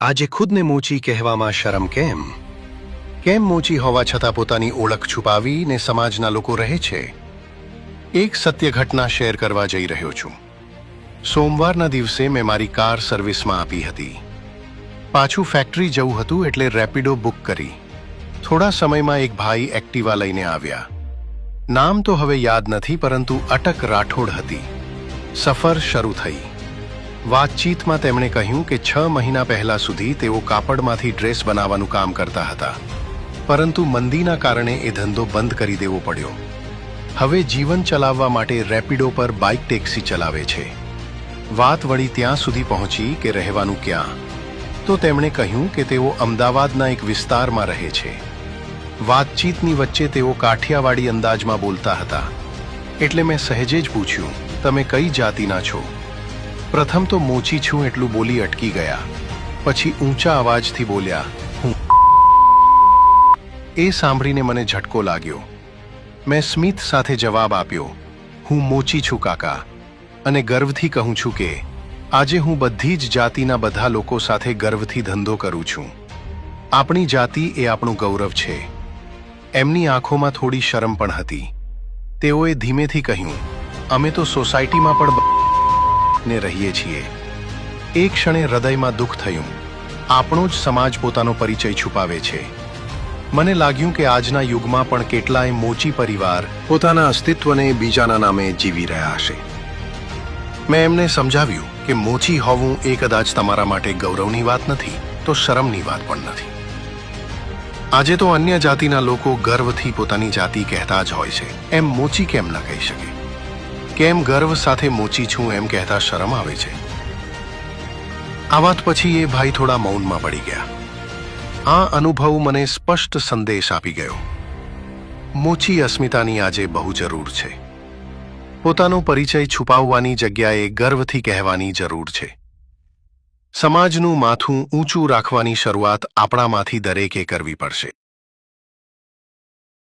આજે ખુદને મોચી કહેવામાં શરમ કેમ? કેમ મોચી હોવા છતાં પોતાની ઓળખ છુપાવીને સમાજના લોકો રહે છે? એક સત્ય ઘટના શેર કરવા જઈ રહ્યો છું. સોમવારના દિવસે મેં મારી કાર સર્વિસમાં આપી હતી. પાછું ફેક્ટરી જવું હતું એટલે રેપિડો બુક કરી. થોડા સમયમાં એક ભાઈ એક્ટિવા લઈને આવ્યા. નામ તો હવે યાદ નથી, પરંતુ અટક રાઠોડ હતી. સફર શરૂ થઈ. વાતચીતમાં તેમણે કહ્યું કે છ મહિના પહેલા સુધી તેઓ કાપડમાંથી ડ્રેસ બનાવવાનું કામ કરતા હતા. પરંતુ મંદીના કારણે એ ધંધો બંધ કરી દેવો પડ્યો. હવે જીવન ચલાવવા માટે રેપિડો પર બાઇક ટેક્સી ચલાવે છે. વાત વળી ત્યાં સુધી પહોંચી કે રહેવાનું ક્યાં? તો તેમણે કહ્યું કે તેઓ અમદાવાદના એક વિસ્તારમાં રહે છે. વાતચીતની વચ્ચે તેઓ કાઠિયાવાડી અંદાજમાં બોલતા હતા. એટલે મેં સહેજે જ પૂછ્યું, તમે કઈ જાતિના છો? પ્રથમ તો મોચી છું એટલું બોલી અટકી ગયા. પછી ઊંચા અવાજથી બોલ્યા, હું એ સાંભળીને મને ઝટકો લાગ્યો. મેં સ્મિત સાથે જવાબ આપ્યો, હું મોચી છું કાકા. અને ગર્વથી કહું છું કે, આજે હું બધી જ જાતિના બધા લોકો સાથે ગર્વથી ધંધો કરું છું. આપણી જાતિ એ આપણું ગૌરવ છે. એમની આંખોમાં થોડી શરમ પણ હતી. તેઓએ ધીમેથી કહ્યું, અમે તો સોસાયટીમાં પણ બ- રહીએ છીએ. એ ક્ષણે હૃદયમાં દુઃખ થયું. આપણો જ સમાજ પોતાનો પરિચય છુપાવે છે. મને લાગ્યું કે આજના યુગમાં પણ કેટલાય મોચી પરિવાર પોતાના અસ્તિત્વને બીજાના નામે જીવી રહ્યા હશે. મેં એમને સમજાવ્યું કે મોચી હોવું એ કદાચ તમારા માટે ગૌરવની વાત નથી, તો શરમની વાત પણ નથી. આજે તો અન્ય જાતિના લોકો ગર્વથી પોતાની જાતિ કહેતા જ હોય છે. એમ મોચી કેમ ન કહી શકે? કેમ ગર્વ સાથે મોચી છું એમ કહેતા શરમ આવે છે. આ વાત પછી એ ભાઈ થોડા મૌનમાં પડી ગયા. આ અનુભવ મને સ્પષ્ટ સંદેશ આપી ગયો. મોચી અસ્મિતાની આજે બહુ જરૂર છે. પોતાનો પરિચય છુપાવવાની જગ્યાએ ગર્વથી કહેવાની જરૂર છે. સમાજનું માથું ઊંચું રાખવાની શરૂઆત આપણામાંથી દરેકે કરવી પડશે.